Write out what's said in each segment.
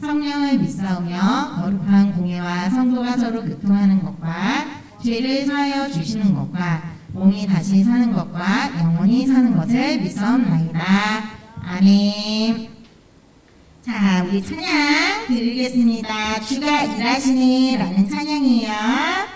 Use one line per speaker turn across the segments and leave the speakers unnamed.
성령을 믿사오며 거룩한 공예와 성도가 서로 교통하는 것과 죄를 사하여 주시는 것과 몸이 다시 사는 것과 영원히 사는 것을 믿사옵나이다. 아멘. 자, 우리 찬양 드리겠습니다. 주가 일하시네 라는 찬양이에요.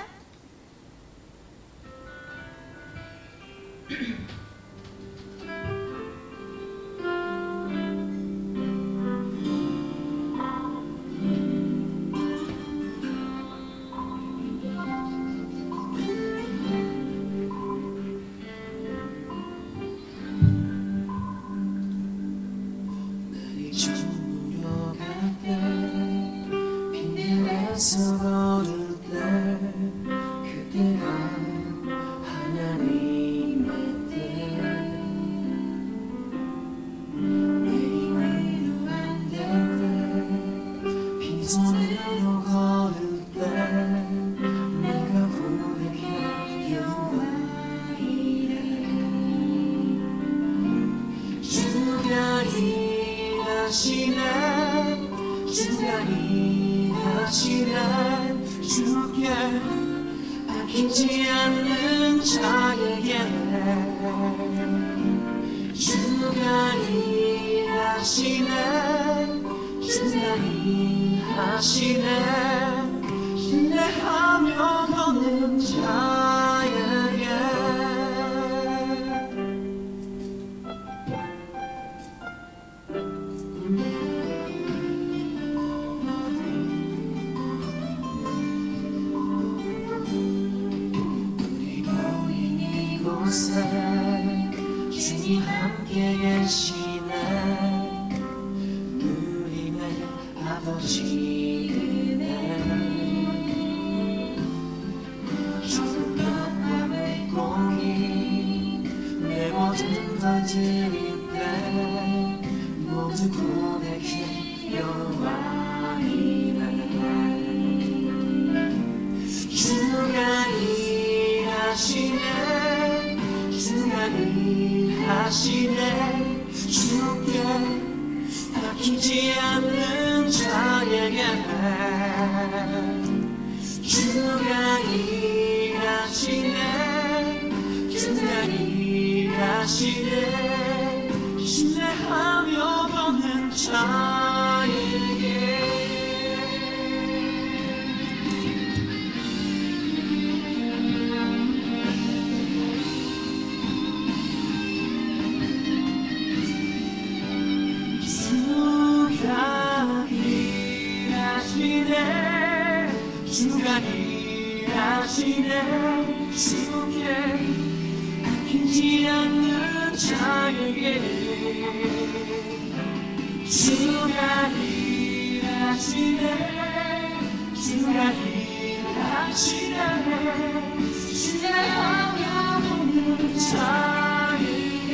아끼지 않는 자에게 주가 일하시네 이곳에 주님 함께 계시 하시네 주가 일하시네. 신뢰하며 걷는 자에게. 주가 일하시네 주께 아끼지 않는 자에게 주가 일하시네 주가 일하시네 신뢰하며 보는 자에게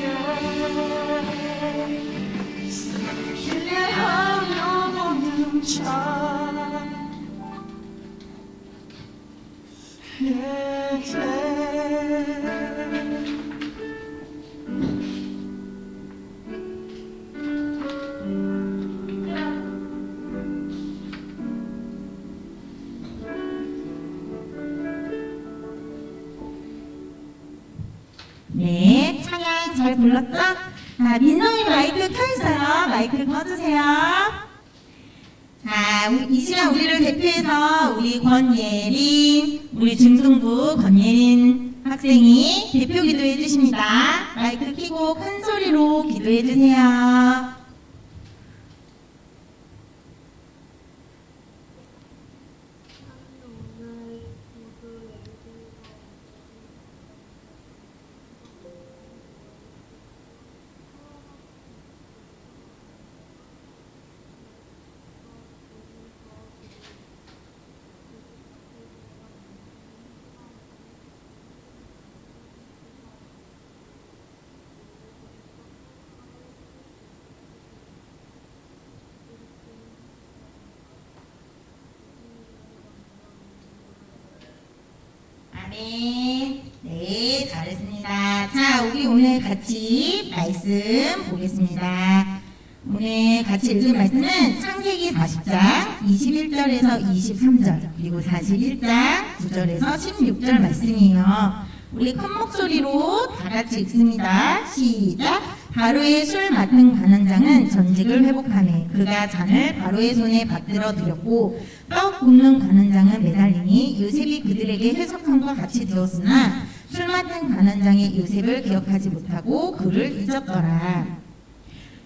신뢰하며 보는 자
자, 민성이 마이크 켜있어요. 마이크 꺼주세요. 자, 이 시간 우리를 대표해서 우리 권예린, 우리 중등부 권예린 학생이 대표 기도해 주십니다. 마이크 켜고 큰 소리로 기도해 주세요. 아멘. 네, 잘했습니다. 자, 우리 오늘 같이 말씀 보겠습니다. 오늘 같이 읽은 말씀은 창세기 40장 21절에서 23절 그리고 41장 9절에서 16절 말씀이에요. 우리 큰 목소리로 다 같이 읽습니다. 시작. 바로의 술 맡은 관원장은 전직을 회복하네. 그가 잔을 바로의 손에 받들어 드렸고 떡 굽는 관원장은 매달리니 요셉이 그들에게 해석함과 같이 되었으나 술 맡은 관원장이 요셉을 기억하지 못하고 그를 잊었더라.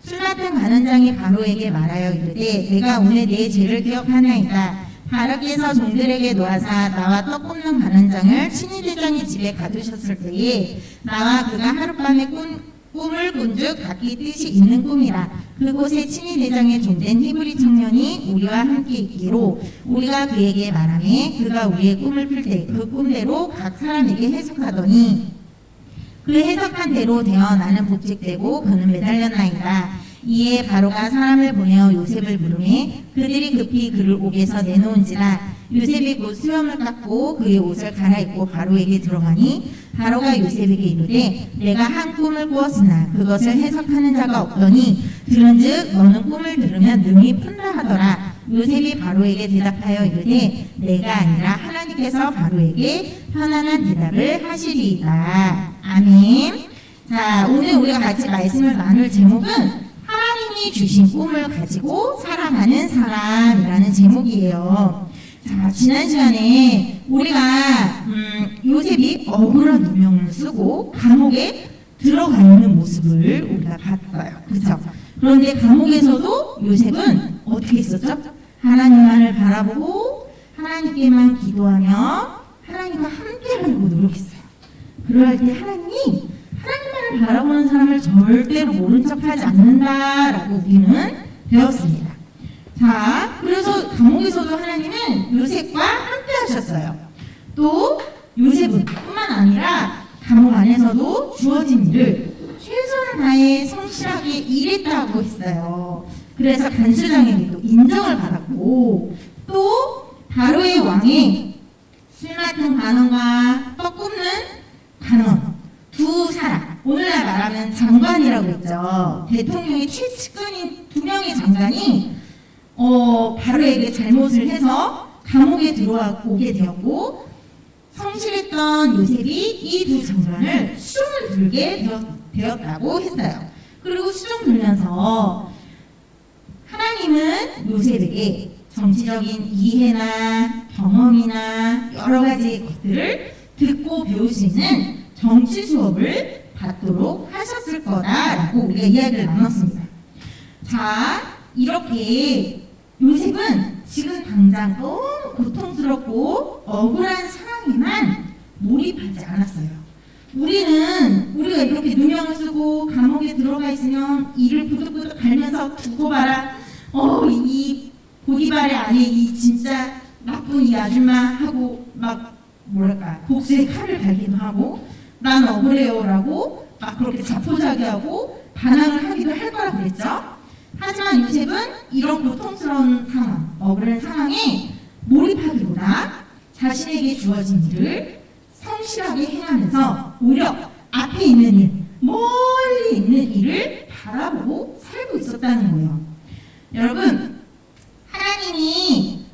술 맡은 관원장이 바로에게 말하여 이르되 내가 오늘 내 죄를 기억하나이다. 바로께서 종들에게 놓아사 나와 떡 굽는 관원장을 친위 대장의 집에 가두셨을 때에 나와 그가 하룻밤에 꿈, 꿈을 꾼즉 각기 뜻이 있는 꿈이라 그곳에 친위 대장의 종된 히브리 청년이 우리와 함께 있기로 우리가 그에게 말하매 그가 우리의 꿈을 풀 때 그 꿈대로 각 사람에게 해석하더니 그 해석한 대로 되어 나는 복직되고 그는 매달렸나이다. 이에 바로가 사람을 보내어 요셉을 부르매 그들이 급히 그를 옥에서 내놓은지라 요셉이 곧 수염을 깎고 그의 옷을 갈아입고 바로에게 들어가니 바로가 요셉에게 이르되 내가 한 꿈을 꾸었으나 그것을 해석하는 자가 없더니 들은즉 너는 꿈을 들으면 능히 푼다 하더라. 요셉이 바로에게 대답하여 이르되 내가 아니라 하나님께서 바로에게 편안한 대답을 하시리이다. 아멘. 자 오늘 우리가 같이 말씀을 나눌 제목은 하나님이 주신 꿈을 가지고 살아가는 사람이라는 제목이에요. 자, 지난 시간에 우리가 음, 요셉이 억울한 누명을 쓰고 감옥에 들어가 있는 모습을 우리가 봤어요. 그렇죠? 그런데 감옥에서도 요셉은 어떻게 했었죠? 하나님만을 바라보고 하나님께만 기도하며 하나님과 함께 하려고 노력했어요. 그럴 때 하나님이 하나님만을 바라보는 사람을 절대로 모른 척하지 않는다라고 우리는 배웠습니다. 자, 그래서 감옥에서도 하나님은 요셉과 함께 하셨어요. 또 요셉은 뿐만 아니라 감옥 안에서도 주어진 일을 최선을 다해 성실하게 일했다고 했어요. 그래서 간수장에게도 인정을 받았고 또 바로의 왕이 술 맡은 관원과 떡 굽는 관원 두 사람 오늘날 말하면 장관이라고 했죠. 대통령의 최측근인 두 명의 장관이 어, 바로에게 잘못을 해서 감옥에 들어오게 되었고 성실했던 요셉이 이 두 장관을 수종을 들게 되었, 다고 했어요. 그리고 수종 들면서 하나님은 요셉에게 정치적인 이해나 경험이나 여러 가지 것들을 듣고 배울 수 있는 정치 수업을 받도록 하셨을 거다라고 우리가 이야기를 나눴습니다. 자, 이렇게 요셉은 지금 당장 너무 고통스럽고 억울한 상황에만 몰입하지 않았어요. 우리는 우리가 이렇게 누명을 쓰고 감옥에 들어가 있으면 이를 부득부득 갈면서 두고 봐라. 어, 이 보디발의 안에 이 진짜 나쁜 이 아줌마 하고 막 뭐랄까 복수의 칼을 갈기도 하고 난 억울해요라고 막 그렇게 자포자기하고 반항을 하기도 할 거라 그랬죠. 하지만 요셉은 이런 고통스러운 상황, 억울한 상황에 몰입하기보다 자신에게 주어진 일을 성실하게 행하면서 오히려 앞에 있는 일, 멀리 있는 일을 바라보고 살고 있었다는 거예요. 여러분, 하나님이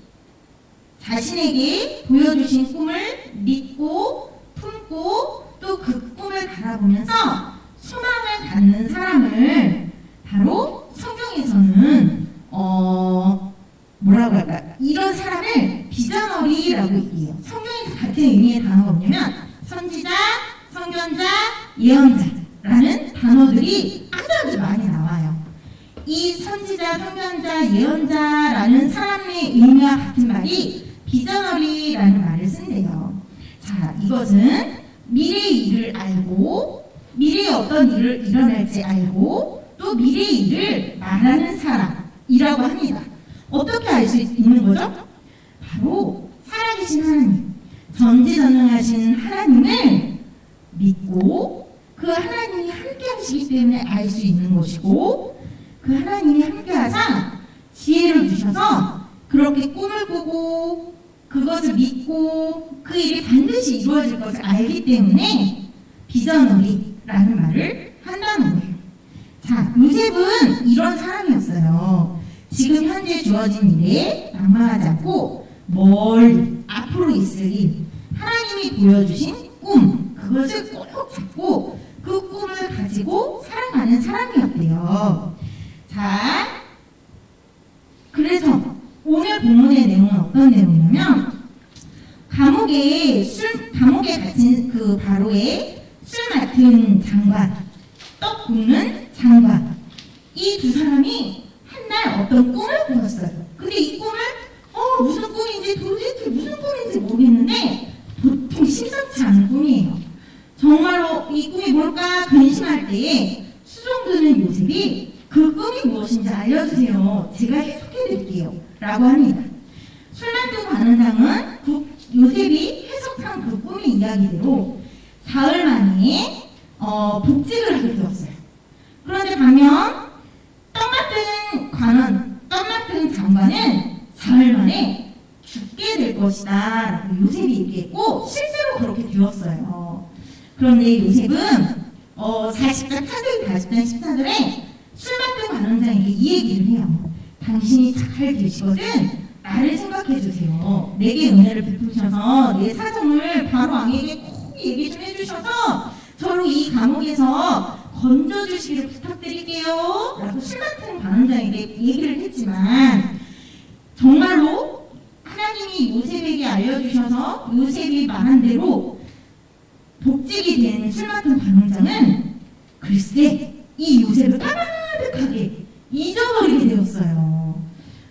자신에게 보여주신 꿈을 믿고 품고 또 그 꿈을 바라보면서 소망을 갖는 사람을 바로 어 뭐라고 할까 이런 사람을 비전어리라고 얘기해요. 성경에서 같은 의미의 단어가 뭐냐면 선지자, 선견자, 예언자라는 단어들이 아주 아주 많이 나와요. 이 선지자, 선견자, 예언자라는 사람의 의미와 같은 말이 비전어리라는 말을 쓴대요. 자, 이것은 미래의 일을 알고 미래에 어떤 일을 일어날지 알고 또 미래의 일을 말하는 사람 이라고 합니다. 어떻게 알 수 있는 거죠? 바로 살아계신 하나님, 전지전능하신 하나님을 믿고 그 하나님이 함께 하시기 때문에 알 수 있는 것이고 그 하나님이 함께 하사 지혜를 주셔서 그렇게 꿈을 꾸고 그것을 믿고 그 일이 반드시 이루어질 것을 알기 때문에 비전어리라는 말을 한다는 거예요. 자, 요셉은 이런 사람이었어요. 지금 현재 주어진 일에 낭망하지 않고 멀리 앞으로 있을 일, 하나님이 보여주신 꿈, 그것을 꼭 잡고 그 꿈을 가지고 살아가는 사람이었대요. 자, 그래서 오늘 본문의 내용은 어떤 내용이냐면 감옥에 술 감옥에 갇힌 그 바로의 술 맡은 장관, 떡 굽는 장관 이 두 사람이 한 날 어떤 꿈을 꾸었어요. 근데 이 꿈을 어 무슨 꿈인지 도대체 무슨 꿈인지 모르겠는데 보통 심상치 않은 꿈이에요. 정말로 이 꿈이 뭘까 근심할 때에 수종드는 요셉이 그 꿈이 무엇인지 알려주세요. 제가 해석해드릴게요. 라고 합니다. 술 만든 관원장은 그 요셉이 해석한 그 꿈의 이야기대로 사흘 만에 어, 복직을 하게 되었어요. 그런데 반면 떡 맡은 떡 맡은 장관은 사흘 만에 죽게 될 것이다 라고 요셉이 얘기했고 실제로 그렇게 되었어요. 그런데 요셉은 어, 40장 차들 40장 14절에 술 맡은 관원장에게 이 얘기를 해요. 당신이 잘 되시거든 나를 생각해 주세요. 내게 은혜를 베푸셔서 내 사정을 바로 왕에게 꼭 얘기 좀 해주셔서 저를 이 감옥에서 건져주시기를 부탁드릴게요. 라고 술 맡은 관원장에게 얘기를 했지만 정말로 하나님이 요셉에게 알려주셔서 요셉이 말한 대로 복직이 된술 맡은 관원장은 글쎄 이 요셉을 까마득하게 잊어버리게 되었어요.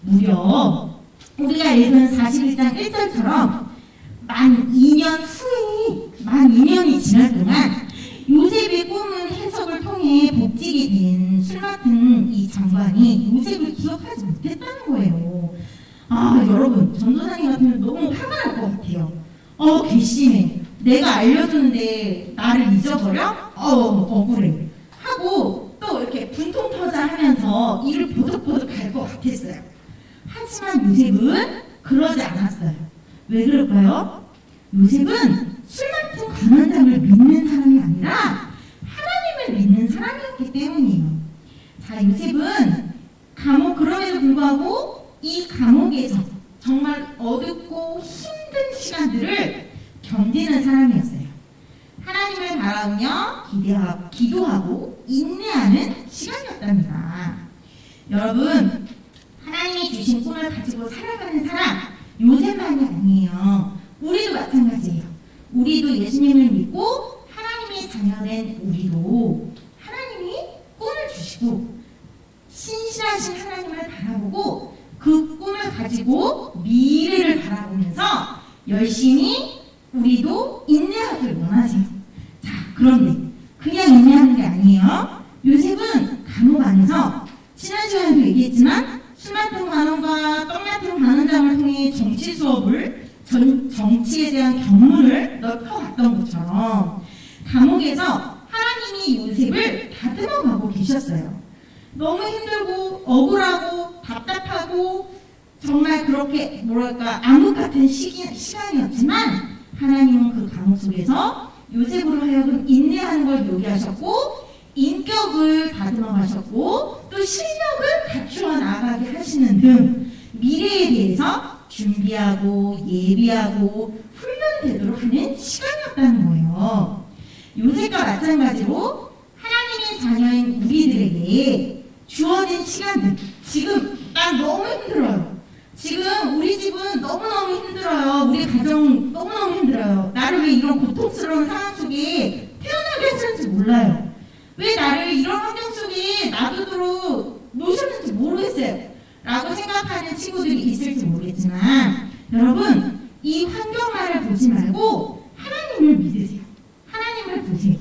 무려 우리가 읽은 41장 1절처럼 만 2년 후에 만 2년이 지날 동안 이 장관이 요셉을 기억하지 못했다는 거예요. 아 여러분 전도사님 같으면 너무 화가 날 것 같아요. 어 괘씸해. 내가 알려줬는데 나를 잊어버려? 어 억울해. 하고 또 이렇게 분통 터자 하면서 이를 보득보득 할것 같았어요. 하지만 요셉은 그러지 않았어요. 왜 그럴까요? 요셉은 관원장을 믿는 사람이 아니라 하나님을 믿는 사람이었기 때문이에요. 자, 요셉은 감옥 그럼에도 불구하고 이 감옥에서 정말 어둡고 힘든 시간들을 견디는 사람이었어요. 하나님을 바라보며 기대하고, 기도하고 인내하는 시간이었답니다. 여러분, 하나님이 주신 꿈을 가지고 살아가는 사람 요셉만이 아니에요. 우리도 마찬가지예요. 우리도 예수님을 믿고 하나님의 자녀된 우리도 하나님이 꿈을 주시고 신실하신 하나님을 바라보고 그 꿈을 가지고 미래를 바라보면서 열심히 우리도 인내하길 원하세요. 자, 그런데 그냥 인내하는 게 아니에요. 요셉은 감옥 안에서 지난 시간에도 얘기했지만 술 맡은 관원과 떡 맡은 관원장을 통해 정치 수업을 전, 정치에 대한 경문을 넓혀왔던 것처럼 감옥에서 하나님이 요셉을 다듬어 가고 계셨어요. 너무 힘들고 억울하고 답답하고 정말 그렇게 뭐랄까 암흑 같은 시기, 시간이었지만 하나님은 그 감옥 속에서 요셉으로 하여금 인내하는 걸 요구하셨고 인격을 다듬어 가셨고 또 실력을 갖추어 나가게 하시는 등 미래에 대해서 준비하고 예비하고 훈련되도록 하는 시간이었다는 거예요. 요셉과 마찬가지로 하나님의 자녀인 우리들에게 주어진 시간들 지금 나 너무 힘들어요. 지금 우리 집은 너무너무 힘들어요. 우리 가정 너무너무 힘들어요. 나를 왜 이런 고통스러운 상황 속에 태어나게 하셨는지 몰라요. 왜 나를 이런 환경 속에 놔두도록 놓으셨는지 모르겠어요. 라고 생각하는 친구들이 있을지 모르겠지만 여러분 이 환경만을 보지 말고 하나님을 믿으세요. 하나님을 보세요.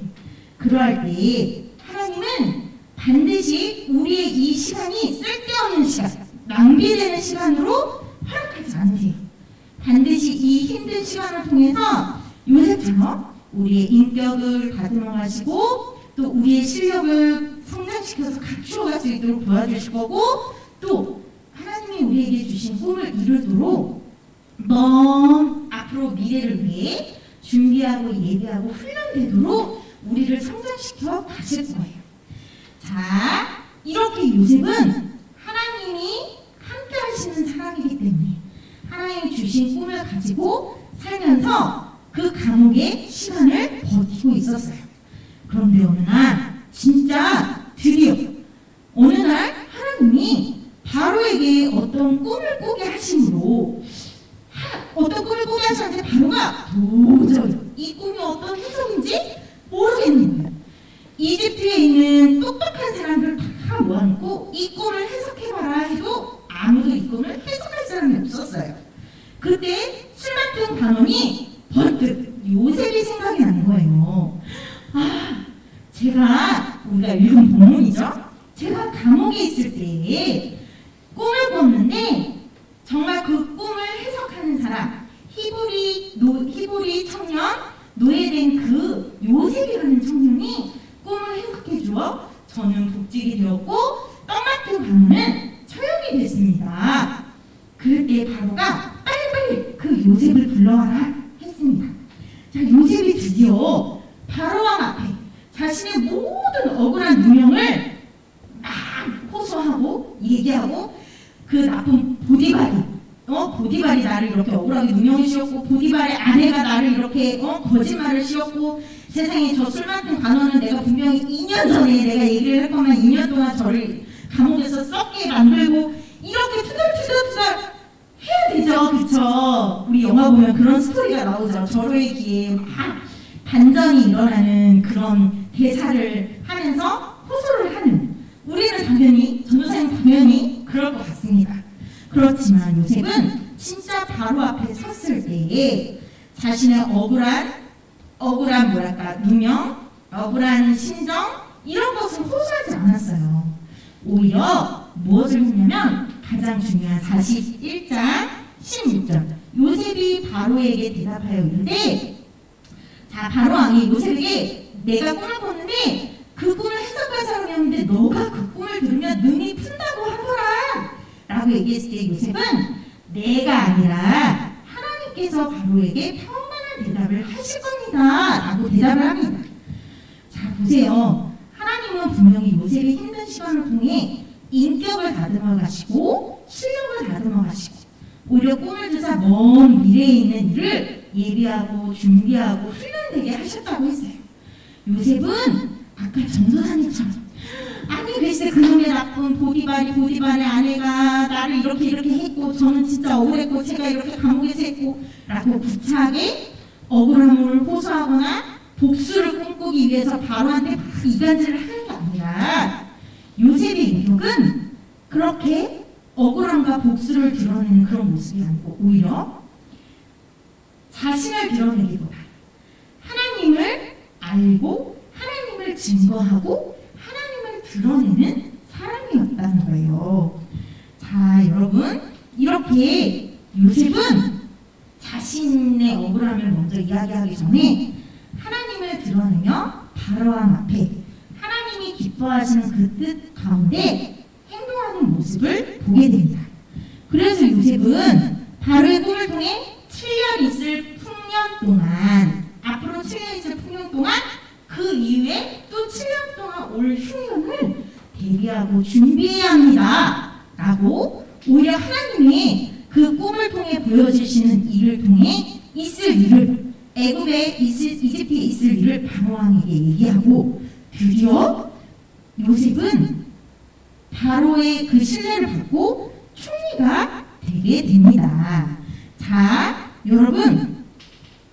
그러할 때 하나님은 반드시 우리의 이 시간이 쓸데없는 시간, 낭비되는 시간으로 허락하지 않으세요. 반드시 이 힘든 시간을 통해서 요셉처럼 우리의 인격을 다듬어 가시고 또 우리의 실력을 성장시켜서 갖추어갈 수 있도록 도와주실 거고 또 하나님이 우리에게 주신 꿈을 이루도록 먼 앞으로 미래를 위해 준비하고 예비하고 훈련되도록 우리를 성장시켜 가실 거예요. 자, 이렇게 요셉은 하나님이 함께 하시는 사람이기 때문에 하나님이 주신 꿈을 가지고 살면서 그 감옥의 시간을 버티고 있었어요. 그런데 어느 날 진짜 드디어 어느 날 하나님이 바로에게 어떤 꿈을 꾸게 하심으로 하- 어떤 꿈을 꾸게 하셨는데 바로가 도저히 이 꿈이 어떤 해석인지 모르겠는 거예요. 이집트에 있는 똑똑한 사람들 다 모아놓고 이 꿈을 해석해봐라 해도 아무도 이 꿈을 해석할 사람이 없었어요. 그때 술 맡은 관원이 번뜩 요셉이 생각이 나는 거예요. 아, 제가 우리가 읽은 본문이죠. 제가 감옥에 있을 때 꿈을 꿨는데 정말 그 꿈을 해석하는 사람 히브리 노 히브리 청년 노예된 그 요셉이라는 청년이 꿈을 해석해 주어 저는 복직이 되었고 떡 맡은 관원은 처형이 됐습니다. 그럴 때 바로가 빨리빨리 그 요셉을 불러와라 했습니다. 자, 요셉이 드디어 바로왕 앞에 자신의 모든 억울한 누명을 막 호소하고 얘기하고 그 나쁜 보디발이 어 보디발이 나를 이렇게 억울하게 누명을 씌웠고 보디발의 아내가 나를 이렇게 어 거짓말을 씌웠고 세상에 저 술 맡은 관원은 내가 분명히 2년 전에 내가 얘기를 했건만 2년 동안 저를 감옥에서 썩게 만들고 이렇게 투덜투덜투덜 해야 되죠, 그쵸? 우리 영화 보면 그런 스토리가 나오죠. 절호의 기에 막 반전이 일어나는 그런 대사를 하면서 호소를 하는. 우리는 당연히 전도사님 당연히 그럴 것 같습니다. 그렇지만 요셉은 진짜 바로 앞에 섰을 때에 자신의 억울한 억울한 뭐랄까 누명, 억울한 심정 이런 것을 호소하지 않았어요. 오히려 무엇을 했냐면 가장 중요한 41장 16절 요셉이 바로에게 이르되 자 바로 왕이 요셉에게 내가 꿈을 꿨는데 그 꿈을 해석할 사람이 없는데 너가 그 꿈을 들으면 눈이 푼다고 하더라 라고 얘기했을 때 요셉은 내가 아니라 하나님께서 바로에게 평안한 대답을 하실 겁니다 라고 대답을 합니다. 자 보세요. 하나님은 분명히 요셉의 힘든 시간을 통해 인격을 다듬어 가시고 실력을 다듬어 가시고 오히려 꿈을 주사 먼 미래에 있는 일을 예비하고 준비하고 훈련되게 하셨다고 했어요. 요셉은 아까 전도사님처럼 아니 글쎄 그놈의 나쁜 보디발이 보디발의 아내가 나를 이렇게 이렇게 했고 저는 진짜 억울했고 제가 이렇게 감옥에서 했고 라고 구차하게 억울함을 호소하거나 복수를 꿈꾸기 위해서 바로한테 막 이간질을 하는 게 아니라 요셉의 인격은 그렇게 억울함과 복수를 드러내는 그런 모습이 아니고 오히려 자신을 드러내기보다 하나님을 알고 하나님을 증거하고 하나님을 드러내는 사람이었다는 거예요. 자, 여러분 이렇게 요셉은 자신의 억울함을 먼저 이야기하기 전에 하나님을 드러내며 바로왕 앞에 하나님이 기뻐하시는 그 뜻 가운데 행동하는 모습을 보게 됩니다. 그래서 요셉은 바로의 꿈을 통해 7년 있을 풍년 동안 앞으로 7년 있을 풍년 동안 그 이후에 또 7년 동안 올 흉년을 대비하고 준비해야 합니다. 라고 오히려 하나님이 그 꿈을 통해 보여주시는 일을 통해 있을 일을 애굽에 있을 이집트에 있을 일을 바로왕에게 얘기하고 드디어 요셉은 바로의 그 신뢰를 받고 총리가 되게 됩니다. 자, 여러분,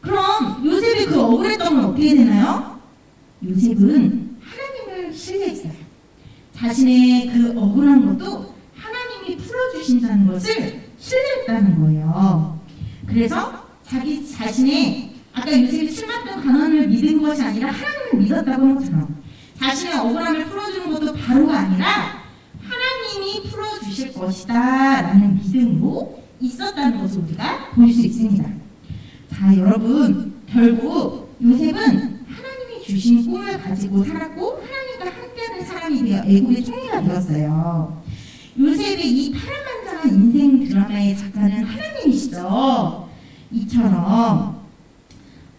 그럼 요셉이 그 억울했던 건 어떻게 되나요? 요셉은 하나님을 신뢰했어요. 자신의 그 억울한 것도 하나님이 풀어주신다는 것을 신뢰했다는 거예요. 그래서 자기 자신의 아까 요셉이 술 맡던 간원을 믿은 것이 아니라 하나님을 믿었다고 한 것처럼 자신의 억울함을 풀어주는 것도 바로가 아니라 하나님이 풀어주실 것이다 라는 믿음으로 있었다는 것을 우리가 볼 수 있습니다. 자 여러분 결국 요셉은 하나님이 주신 꿈을 가지고 살았고 하나님과 함께하는 사람이 되어 애국의 총리가 되었어요. 요셉의 이 파란만장한 인생 드라마의 작가는 하나님이시죠. 이처럼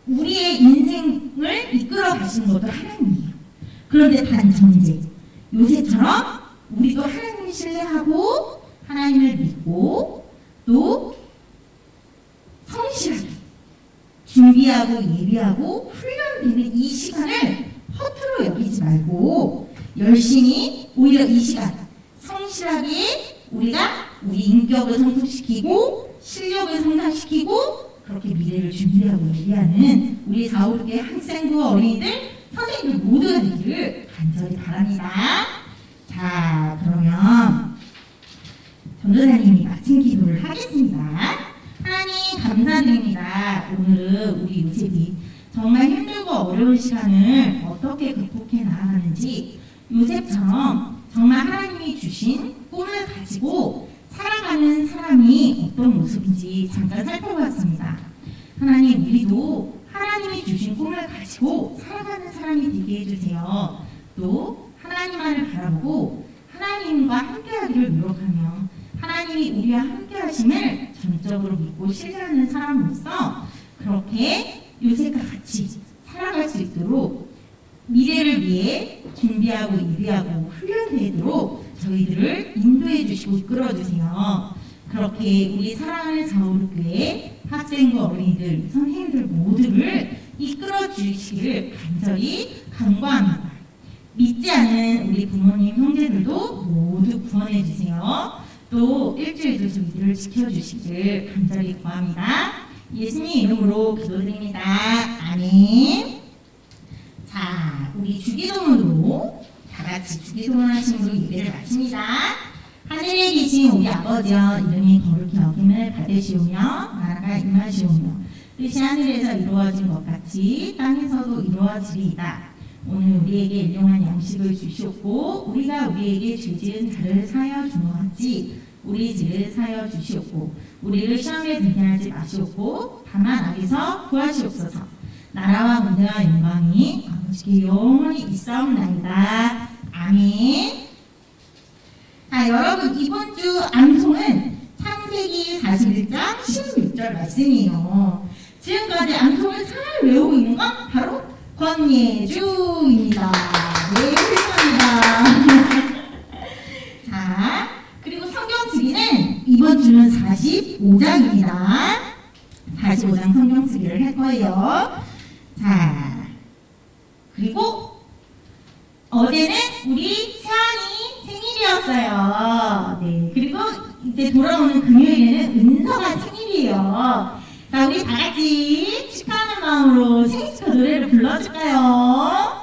우리의 인생을 이끌어 가시는 것도 하나님이에요. 그런데 단 전제 요새처럼 우리도 하나님을 신뢰하고 하나님을 믿고 또 성실하게 준비하고 예비하고 훈련되는 이 시간을 허투루 여기지 말고 열심히 오히려 이 시간 성실하게 우리가 우리 인격을 성숙시키고 실력을 성장시키고 그렇게 미래를 준비하고 예비하는 우리 사오르게 학생부 어린이들 선생님들 모두가 되기를 간절히 바랍니다. 자 그러면 전도사님이 마침 기도를 하겠습니다. 하나님 감사드립니다. 오늘은 우리 요셉이 정말 힘들고 어려운 시간을 어떻게 극복해 나아가는지 요셉처럼 정말 하나님이 주신 꿈을 가지고 살아가는 사람이 어떤 모습인지 잠깐 살펴봤습니다. 하나님 우리도 하나님이 주신 꿈을 가지고 살아가는 사람이 되게 해주세요. 또 하나님만을 바라보고 하나님과 함께하기를 노력하며 하나님이 우리와 함께하심을 전적으로 믿고 신뢰하는 사람으로서 그렇게 요셉과 같이 살아갈 수 있도록 미래를 위해 준비하고 예비하고 훈련되도록 저희들을 인도해 주시고 이끌어 주세요. 그렇게 우리 사랑하는 자우르교회 학생과 어린이들, 선생님들 모두를 이끌어 주시기를 간절히 간구합니다. 믿지 않는 우리 부모님, 형제들도 모두 구원해 주세요. 또 일주일도 저희들을 지켜주시길 간절히 구합니다. 예수님 이름으로 기도드립니다. 아멘. 자, 우리 주기도문으로 다 같이 주기도문 하심으로 예배를 마칩니다. 하늘에 계신 우리 아버지여 이름이 거룩히 여김을 받으시오며 나라가 임하시오며 뜻이 하늘에서 이루어진 것 같이 땅에서도 이루어지리이다. 오늘 우리에게 일용한 양식을 주시옵고 우리가 우리에게 죄지은 자를 사여 준것 같이 우리 죄를 사여 주시옵고 우리를 시험에 들게 하지 마시옵고 다만 악에서 구하시옵소서. 나라와 문제와 영광이 아버지께 영원히 있사옵나이다. 아멘. 자 여러분 이번 주 암송은 창세기 41장 16절 말씀이에요. 지금까지 암송을 잘 외우고 있는 건 바로 권예주입니다. 네, 훌륭합니다. 자, 그리고 성경 쓰기는 이번 주는 45장입니다. 45장 성경 쓰기를 할 거예요. 자, 그리고 어제는 우리 세안이 생일이었어요. 네, 그리고 이제 돌아오는 금요일에는 은서가 생일이에요. 자, 우리 다 같이 축하하는 마음으로 생일 축하 노래를 불러줄까요?